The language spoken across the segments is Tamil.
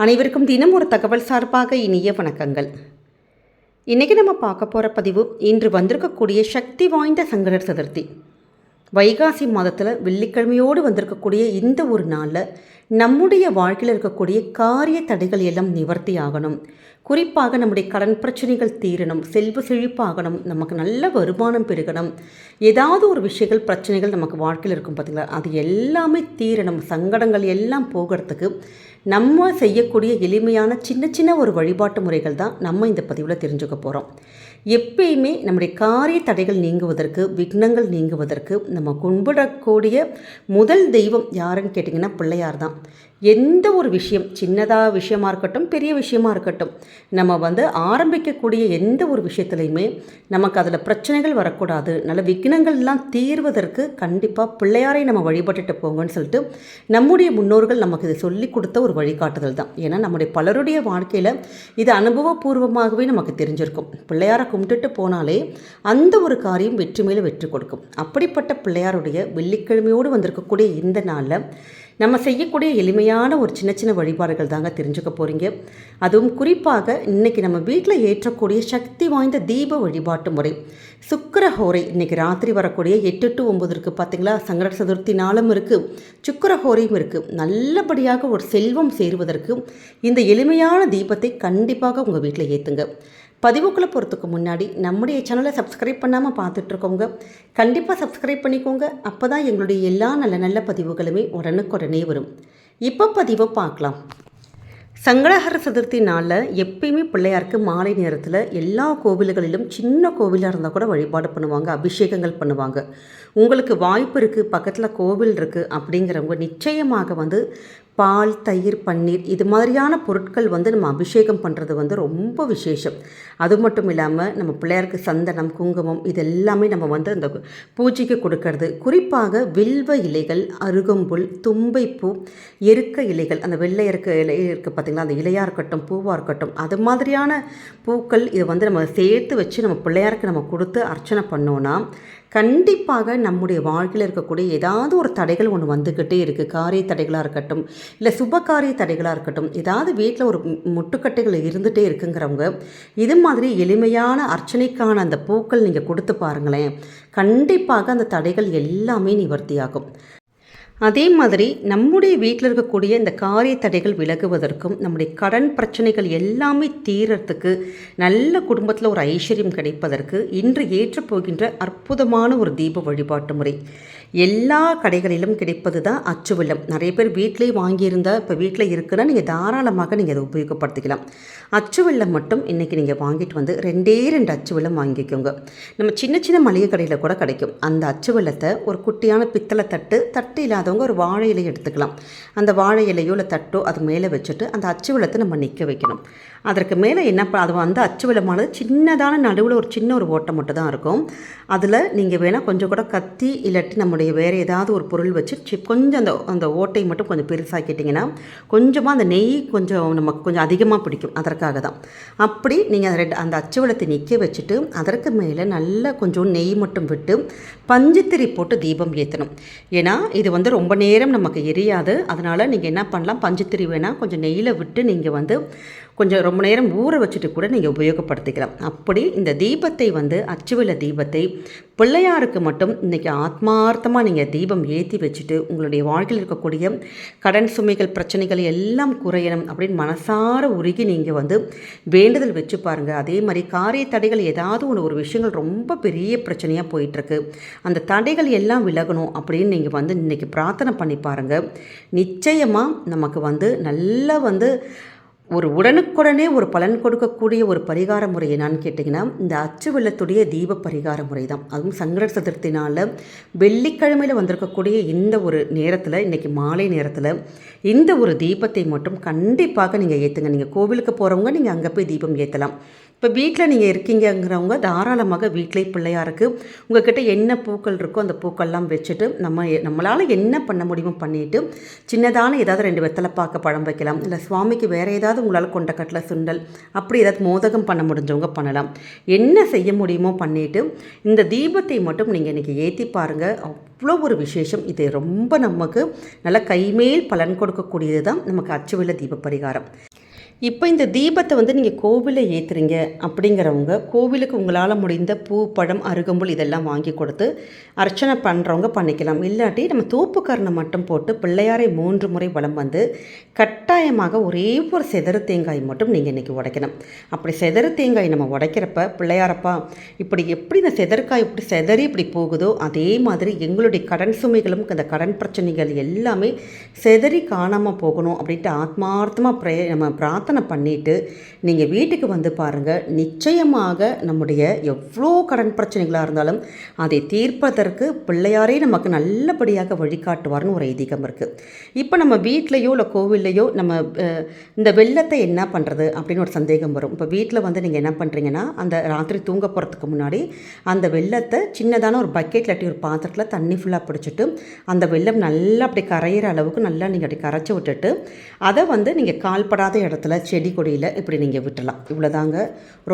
அனைவருக்கும் தினம் ஒரு தகவல் சார்பாக இனிய வணக்கங்கள். இன்றைக்கி நம்ம பார்க்க போகிற பதிவு இன்று வந்திருக்கக்கூடிய சக்தி வாய்ந்த சங்கடர் சதுர்த்தி. வைகாசி மாதத்தில் வெள்ளிக்கிழமையோடு வந்திருக்கக்கூடிய இந்த ஒரு நாளில் நம்முடைய வாழ்க்கையில் இருக்கக்கூடிய காரிய தடைகள் எல்லாம் நிவர்த்தி ஆகணும். குறிப்பாக நம்முடைய கடன் பிரச்சனைகள் தீரணும் செல்வ செழிப்பாகணும் நமக்கு நல்ல வருமானம் பெருகணும். ஏதாவது ஒரு விஷயங்கள் பிரச்சனைகள் நமக்கு வாழ்க்கையில் இருக்கும் பார்த்தீங்களா அது எல்லாமே தீரணும். சங்கடங்கள் எல்லாம் போகிறதுக்கு நம்ம செய்யக்கூடிய எளிமையான சின்ன சின்ன ஒரு வழிபாட்டு முறைகள் தான் நம்ம இந்த பதிவில் தெரிஞ்சுக்க போகிறோம் எப்பயுமே நம்முடைய காரிய தடைகள் நீங்குவதற்கு விக்னங்கள் நீங்குவதற்கு நம்ம கும்பிடக்கூடிய முதல் தெய்வம் யாருன்னு கேட்டிங்கன்னா பிள்ளையார் தான். எந்த ஒரு விஷயம் சின்னதாக விஷயமா இருக்கட்டும் பெரிய விஷயமா இருக்கட்டும் நம்ம வந்து ஆரம்பிக்கக்கூடிய எந்த ஒரு விஷயத்துலையுமே நமக்கு அதில் பிரச்சனைகள் வரக்கூடாது. நல்ல விக்னங்கள்லாம் தீர்வதற்கு கண்டிப்பாக பிள்ளையாரை நம்ம வழிபட்டுட்டு போங்கன்னு சொல்லிட்டு நம்முடைய முன்னோர்கள் நமக்கு இதை சொல்லி கொடுத்த ஒரு வழிகாட்டுதல் தான். ஏன்னா நம்முடைய பலருடைய வாழ்க்கையில் இது அனுபவபூர்வமாகவே நமக்கு தெரிஞ்சிருக்கும். பிள்ளையாரை கும்பிட்டுட்டு போனாலே அந்த ஒரு காரியம் வெற்றி மேலே வெற்றி கொடுக்கும். அப்படிப்பட்ட பிள்ளையாருடைய வெள்ளிக்கிழமையோடு வந்திருக்கக்கூடிய இந்த நாளில் நம்ம செய்யக்கூடிய எளிமையான ஒரு சின்ன சின்ன வழிபாடுகள் தாங்க தெரிஞ்சுக்க போகிறீங்க அதுவும் குறிப்பாக இன்றைக்கி நம்ம வீட்டில் ஏற்றக்கூடிய சக்தி வாய்ந்த தீப வழிபாட்டு முறை. சுக்கரஹோரை இன்றைக்கி ராத்திரி வரக்கூடிய எட்டு டு ஒம்பது இருக்குது பார்த்தீங்களா சங்கட சதுர்த்தி நாளும் இருக்குது சுக்கரஹோரையும் இருக்குது நல்லபடியாக ஒரு செல்வம் சேருவதற்கு இந்த எளிமையான தீபத்தை கண்டிப்பாக உங்கள் வீட்டில் ஏற்றுங்க பதிவுக்குள்ளே போகிறதுக்கு முன்னாடி நம்முடைய சேனலை சப்ஸ்கிரைப் பண்ணாமல் பார்த்துட்ருக்கோங்க. கண்டிப்பாக சப்ஸ்கிரைப் பண்ணிக்கோங்க. அப்போ தான் எங்களுடைய எல்லா நல்ல நல்ல பதிவுகளுமே உடனுக்குடனே வரும். இப்போ பதிவை பார்க்கலாம். சங்கடஹர சதுர்த்தி நாளில் எப்பயுமே பிள்ளையாருக்கு மாலை நேரத்தில் எல்லா கோவில்களிலும் சின்ன கோவிலாக இருந்தால் கூட வழிபாடு பண்ணுவாங்க அபிஷேகங்கள் பண்ணுவாங்க. உங்களுக்கு வாய்ப்பு இருக்குது பக்கத்தில் கோவில் இருக்குது அப்படிங்கிறவங்க நிச்சயமாக வந்து பால் தயிர் பன்னீர் இது மாதிரியான பொருட்கள் வந்து நம்ம அபிஷேகம் பண்ணுறது வந்து ரொம்ப விசேஷம். அது மட்டும் இல்லாமல் நம்ம பிள்ளையாருக்கு சந்தனம் குங்குமம் இது எல்லாமே நம்ம வந்து அந்த பூஜைக்கு கொடுக்கறது. குறிப்பாக வில்வ இலைகள் அருகம்புல் தும்பைப்பூ எருக்க இலைகள் அந்த வெள்ளை இருக்க இலை இருக்குது பார்த்திங்களா அந்த இலையாக இருக்கட்டும் பூவாக இருக்கட்டும் அது மாதிரியான பூக்கள் இதை வந்து நம்ம சேர்த்து வச்சு நம்ம பிள்ளையாருக்கு நம்ம கொடுத்து அர்ச்சனை பண்ணோன்னா கண்டிப்பாக நம்முடைய வாழ்க்கையில் இருக்கக்கூடிய ஏதாவது ஒரு தடைகள் ஒன்று வந்துக்கிட்டே இருக்குது காரிய தடைகளாக இருக்கட்டும் இல்லை சுபகாரிய தடைகளாக இருக்கட்டும் ஏதாவது வீட்டில் ஒரு முட்டுக்கட்டைகள் இருந்துகிட்டே இருக்குங்கிறவங்க இது மாதிரி எளிமையான அர்ச்சனைக்கான அந்த பூக்கள் நீங்கள் கொடுத்து பாருங்களேன் கண்டிப்பாக அந்த தடைகள் எல்லாமே நிவர்த்தியாகும். அதே மாதிரி நம்முடைய வீட்டில் இருக்கக்கூடிய இந்த காரிய தடைகள் விலகுவதற்கும் நம்முடைய கடன் பிரச்சனைகள் எல்லாமே தீரத்துக்கு நல்ல குடும்பத்தில் ஒரு ஐஸ்வர்யம் கிடைப்பதற்கு இன்று ஏற்றப்போகின்ற அற்புதமான ஒரு தீப வழிபாட்டு முறை. எல்லா கடைகளிலும் கிடைப்பது தான் அச்சு வெள்ளம். நிறைய பேர் வீட்டிலேயே வாங்கியிருந்தால் இப்போ வீட்டில் இருக்குன்னா நீங்கள் தாராளமாக நீங்கள் அதை உபயோகப்படுத்திக்கலாம். அச்சு வெள்ளம் மட்டும் இன்றைக்கி நீங்கள் வாங்கிட்டு வந்து ரெண்டே ரெண்டு அச்சு வெள்ளம் வாங்கிக்கோங்க. நம்ம சின்ன சின்ன மளிகை கடையில் கூட கிடைக்கும். அந்த அச்சு வெள்ளத்தை ஒரு குட்டியான பித்தளை தட்டு தட்டு இல்லாதவங்க ஒரு வாழை இலையை எடுத்துக்கலாம். அந்த வாழை இலையோ இல்லை தட்டோ அது மேலே வச்சுட்டு அந்த அச்சு நம்ம நிற்க வைக்கணும். அதற்கு மேலே என்ன அது வந்து அச்சு விளமானது சின்னதான நடுவில் ஒரு சின்ன ஒரு ஓட்டை மட்டும் தான் இருக்கும். அதில் நீங்கள் வேணால் கொஞ்சம் கூட கத்தி இல்லாட்டி நம்முடைய வேறு ஏதாவது ஒரு பொருள் வச்சு சி கொஞ்சம் அந்த அந்த ஓட்டை மட்டும் கொஞ்சம் பெருசாக்கிட்டிங்கன்னா கொஞ்சமாக அந்த நெய் கொஞ்சம் நமக்கு கொஞ்சம் அதிகமாக பிடிக்கும். அதற்காக தான். அப்படி நீங்கள் ரெண்டு அந்த அச்சு நிற்க வச்சுட்டு அதற்கு மேலே நல்லா கொஞ்சம் நெய் மட்டும் விட்டு பஞ்சுத்திரி போட்டு தீபம் ஏற்றணும் ஏன்னா இது வந்து ரொம்ப ரொம்ப நேரம் நமக்கு எரியாது. அதனால் நீங்கள் என்ன பண்ணலாம்? பஞ்சுத்திரி வேணால் கொஞ்சம் நெய்யில் விட்டு நீங்கள் வந்து கொஞ்சம் ரொம்ப நேரம் ஊற வச்சுட்டு கூட நீங்கள் உபயோகப்படுத்திக்கலாம். அப்படி இந்த தீபத்தை வந்து அச்சுவில தீபத்தை பிள்ளையாருக்கு மட்டும் இன்றைக்கி ஆத்மார்த்தமாக நீங்கள் தீபம் ஏற்றி வச்சுட்டு உங்களுடைய வாழ்க்கையில் இருக்கக்கூடிய கடன் சுமைகள் பிரச்சனைகள் எல்லாம் குறையணும் அப்படின்னு மனசார உருகி நீங்கள் வந்து வேண்டுதல் வச்சு பாருங்கள் அதே மாதிரி காரிய தடைகள் ஏதாவது ஒன்று ஒரு விஷயங்கள் ரொம்ப பெரிய பிரச்சனையாக போயிட்டுருக்கு. அந்த தடைகள் எல்லாம் விலகணும் அப்படின்னு நீங்கள் வந்து இன்றைக்கி பிரார்த்தனை பண்ணி பாருங்கள் நிச்சயமாக நமக்கு வந்து நல்லா வந்து ஒரு உடனுக்குடனே ஒரு பலன் கொடுக்கக்கூடிய ஒரு பரிகார முறை என்னான்னு கேட்டிங்கன்னா இந்த அச்சு வெள்ளத்துடைய தீப பரிகார முறை தான். அதுவும் சங்கட சதுர்த்தினால் வெள்ளிக்கிழமையில் வந்திருக்கக்கூடிய இந்த ஒரு நேரத்தில் இன்றைக்கி மாலை நேரத்தில் இந்த ஒரு தீபத்தை மட்டும் கண்டிப்பாக நீங்கள் ஏற்றுங்க நீங்கள் கோவிலுக்கு போகிறவங்க நீங்கள் அங்கே போய் தீபம் ஏற்றலாம் இப்போ வீட்டில் நீங்கள் இருக்கீங்கிறவங்க தாராளமாக வீட்டிலே பிள்ளையாருக்கு உங்கள்கிட்ட என்ன பூக்கள் இருக்கோ அந்த பூக்கள்லாம் வச்சுட்டு நம்ம நம்மளால் என்ன பண்ண முடியுமோ பண்ணிவிட்டு சின்னதான ஏதாவது ரெண்டு வெத்தலை பார்க்க பழம் வைக்கலாம். இல்லை சுவாமிக்கு வேறு ஏதாவது உங்களால் கொண்டக்கடலை சுண்டல். அப்படி ஏதாவது மோதகம் பண்ண முடிஞ்சவங்க பண்ணலாம். என்ன செய்ய முடியுமோ பண்ணிவிட்டு இந்த தீபத்தை மட்டும் நீங்கள் இன்றைக்கி ஏற்றி பாருங்கள் அவ்வளோ ஒரு விசேஷம். இது ரொம்ப நமக்கு நல்ல கைமேல் பலன் கொடுக்கக்கூடியது தான் நமக்கு அச்சுவில தீப பரிகாரம். இப்போ இந்த தீபத்தை வந்து நீங்கள் கோவிலில் ஏற்றுறீங்க அப்படிங்கிறவங்க கோவிலுக்கு உங்களால் முடிந்த பூ பழம் அருகம்புல் இதெல்லாம் வாங்கி கொடுத்து அர்ச்சனை பண்ணுறவங்க பண்ணிக்கலாம். இல்லாட்டி நம்ம தூப்புக்கரணை மட்டும் போட்டு பிள்ளையாரை மூன்று முறை வளம் வந்து கட்டாயமாக ஒரே ஒரு செதறு தேங்காய் மட்டும் நீங்கள் இன்றைக்கி உடைக்கணும். அப்படி செதறு தேங்காய் நம்ம உடைக்கிறப்ப பிள்ளையாரப்பா இப்படி எப்படி இந்த செதற்காய் இப்படி செதறி இப்படி போகுதோ அதே மாதிரி எங்களுடைய கடன் சுமைகளும் இந்த கடன் பிரச்சனைகள் எல்லாமே செதறி காணாமல் போகணும் அப்படின்ட்டு ஆத்மார்த்தமாக ப்ரே நம்ம பிரார்த்தனை பண்ணிவிட்டு நீங்கள் வீட்டுக்கு வந்து பாருங்கள் நிச்சயமாக நம்முடைய எவ்வளோ கடன் பிரச்சனைகளாக இருந்தாலும் அதை தீர்ப்பதற்கு பிள்ளையாரே நமக்கு நல்லபடியாக வழிகாட்டுவார்னு ஒரு ஐதீகம் இருக்குது இப்போ நம்ம வீட்லேயோ இல்லை கோவில்லையோ நம்ம இந்த வெள்ளத்தை என்ன பண்ணுறது அப்படின்னு ஒரு சந்தேகம் வரும். இப்போ வீட்டில் வந்து நீங்கள் என்ன பண்ணுறீங்கன்னா அந்த ராத்திரி தூங்க போகிறதுக்கு முன்னாடி அந்த வெள்ளத்தை சின்னதான ஒரு பக்கெட் இல்லாட்டி ஒரு பாத்திரத்தில் தண்ணி ஃபுல்லாக பிடிச்சிட்டு அந்த வெள்ளம் நல்லா அப்படி கரையிற அளவுக்கு நல்லா நீங்கள் அப்படி கரைச்சி விட்டுட்டு அதை வந்து நீங்கள் கால்படாத இடத்துல செடி கொடியில் இப்படி நீங்கள் விட்டலாம் இவ்வளோதாங்க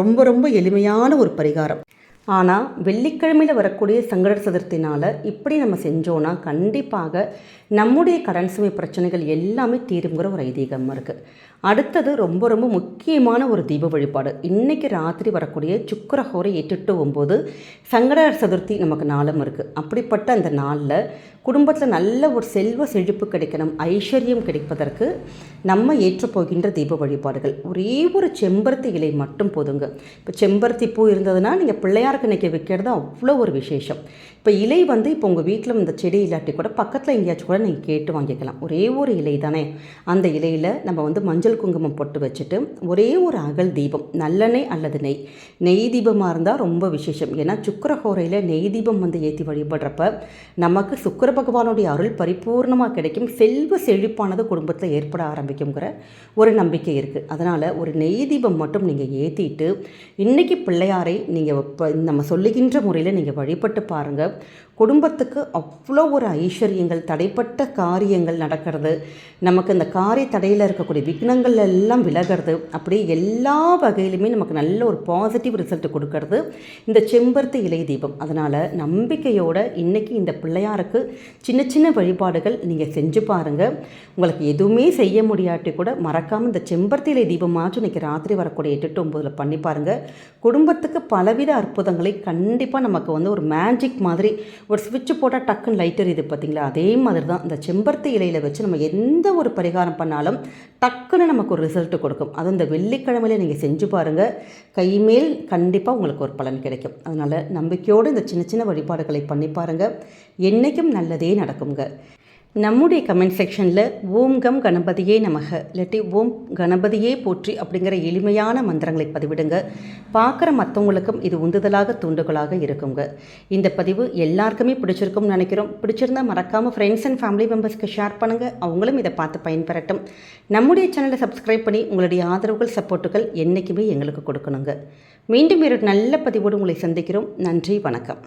ரொம்ப ரொம்ப எளிமையான ஒரு பரிகாரம். ஆனால் வெள்ளிக்கிழமையில் வரக்கூடிய சங்கட சதுர்த்தினால் இப்படி நம்ம செஞ்சோன்னா கண்டிப்பாக நம்முடைய கடன் சுமை பிரச்சனைகள் எல்லாமே தீருங்கிற ஒரு ஐதீகம் இருக்குது அடுத்தது ரொம்ப ரொம்ப முக்கியமான ஒரு தீப வழிபாடு. இன்றைக்கி ராத்திரி வரக்கூடிய சுக்கரஹோரை எட்டு டு ஒம்பது சங்கடர் சதுர்த்தி நமக்கு நாளும் இருக்குது அப்படிப்பட்ட அந்த நாளில் குடும்பத்தில் நல்ல ஒரு செல்வ செழிப்பு கிடைக்கணும் ஐஸ்வர்யம் கிடைப்பதற்கு நம்ம ஏற்றப்போகின்ற தீப வழிபாடுகள். ஒரே ஒரு செம்பருத்தி இலை மட்டும் போதுங்க. இப்போ செம்பருத்தி பூ இருந்ததுன்னா நீங்கள் பிள்ளையாருக்கு இன்றைக்கி வைக்கிறது அவ்வளோ ஒரு விசேஷம். இப்போ இலை வந்து இப்போ உங்கள் வீட்டில் இந்த செடி இல்லாட்டி கூட பக்கத்தில் எங்கேயாச்சும் கூட நீங்கள் கேட்டு வாங்கிக்கலாம். ஒரே ஒரு இலை தானே. அந்த இலையில் நம்ம வந்து மஞ்சள் குங்குமம் பொட்டு வச்சுட்டு ஒரே ஒரு அகல் தீபம் நல்லெண்ணெய் அல்லது நெய். நெய் தீபமாக இருந்தால் ரொம்ப விசேஷம். ஏன்னா சுக்கரஹோரையில் நெய் தீபம் வந்து ஏற்றி வழிபடுறப்ப நமக்கு சுக்கர பகவானுடைய அருள் பரிபூர்ணமாக கிடைக்கும். செல்வ செழிப்பானது குடும்பத்தில் ஏற்பட ஆரம்பிக்குங்கிற ஒரு நம்பிக்கை இருக்குது அதனால் ஒரு நெய் தீபம் மட்டும் நீங்கள் ஏற்றிட்டு இன்றைக்கி பிள்ளையாரை நீங்கள் இப்போ நம்ம சொல்லுகின்ற முறையில் நீங்கள் வழிபட்டு பாருங்கள் குடும்பத்துக்கு அவ்வளோ ஒரு ஐஸ்வர்யங்கள் தடைப்பட்ட காரியங்கள் நடக்கிறது. நமக்கு இந்த காரிய தடையில் இருக்கக்கூடிய விக்னங்கள் எல்லாம் விலகிறது. அப்படி எல்லா வகையிலுமே நமக்கு நல்ல ஒரு பாசிட்டிவ் ரிசல்ட் கொடுக்கறது இந்த செம்பருத்தி இலை தீபம். அதனால் நம்பிக்கையோட இன்றைக்கி இந்த பிள்ளையாருக்கு சின்ன சின்ன வழிபாடுகள் நீங்கள் செஞ்சு பாருங்கள் உங்களுக்கு எதுவுமே செய்ய முடியாட்டி கூட மறக்காமல் இந்த செம்பருத்தி இலை தீபமாச்சும் இன்றைக்கி ராத்திரி வரக்கூடிய எட்டு டு ஒம்பதில் பண்ணி பாருங்கள் குடும்பத்துக்கு பலவித அற்புதங்களை கண்டிப்பாக நமக்கு வந்து ஒரு மேஜிக் மாதிரி ஒரு ஸ்விட்ச் போட்டால் டக்குன்னு லைட் எரியுது பார்த்தீங்களா அதே மாதிரி தான் இந்த செம்பருத்தி இலையில் வச்சு நம்ம எந்த ஒரு பரிகாரம் பண்ணாலும் டக் டக்குன்னு நமக்கு ஒரு ரிசல்ட் கொடுக்கும். அதுவும் இந்த வெள்ளிக்கிழமையில நீங்கள் செஞ்சு பாருங்கள் கைமேல் கண்டிப்பாக உங்களுக்கு ஒரு பலன் கிடைக்கும். அதனால் நம்பிக்கையோடு இந்த சின்ன சின்ன வழிபாடுகளை பண்ணி பாருங்கள் என்றைக்கும் நல்லதே நடக்குங்க நம்முடைய கமெண்ட் செக்ஷனில் ஓம் கம் கணபதியே நமக. இல்லாட்டி ஓம் கணபதியே போற்றி அப்படிங்கிற எளிமையான மந்திரங்களை பதிவிடுங்க. பார்க்குற மற்றவங்களுக்கும் இது உந்துதலாக தூண்டுகோலாக இருக்குங்க. இந்த பதிவு எல்லாருக்குமே பிடிச்சிருக்கும்னு நினைக்கிறோம். பிடிச்சிருந்தா மறக்காமல் ஃப்ரெண்ட்ஸ் அண்ட் ஃபேமிலி மெம்பர்ஸ்க்கு ஷேர் பண்ணுங்கள் அவங்களும் இதை பார்த்து பயன்பெறட்டும். நம்முடைய சேனலை சப்ஸ்கிரைப் பண்ணி உங்களுடைய ஆதரவுகள் சப்போர்ட்டுகள் என்றைக்குமே எங்களுக்கு கொடுக்கணுங்க. மீண்டும் ஒரு நல்ல பதிவோடு உங்களை சந்திக்கிறோம். நன்றி வணக்கம்.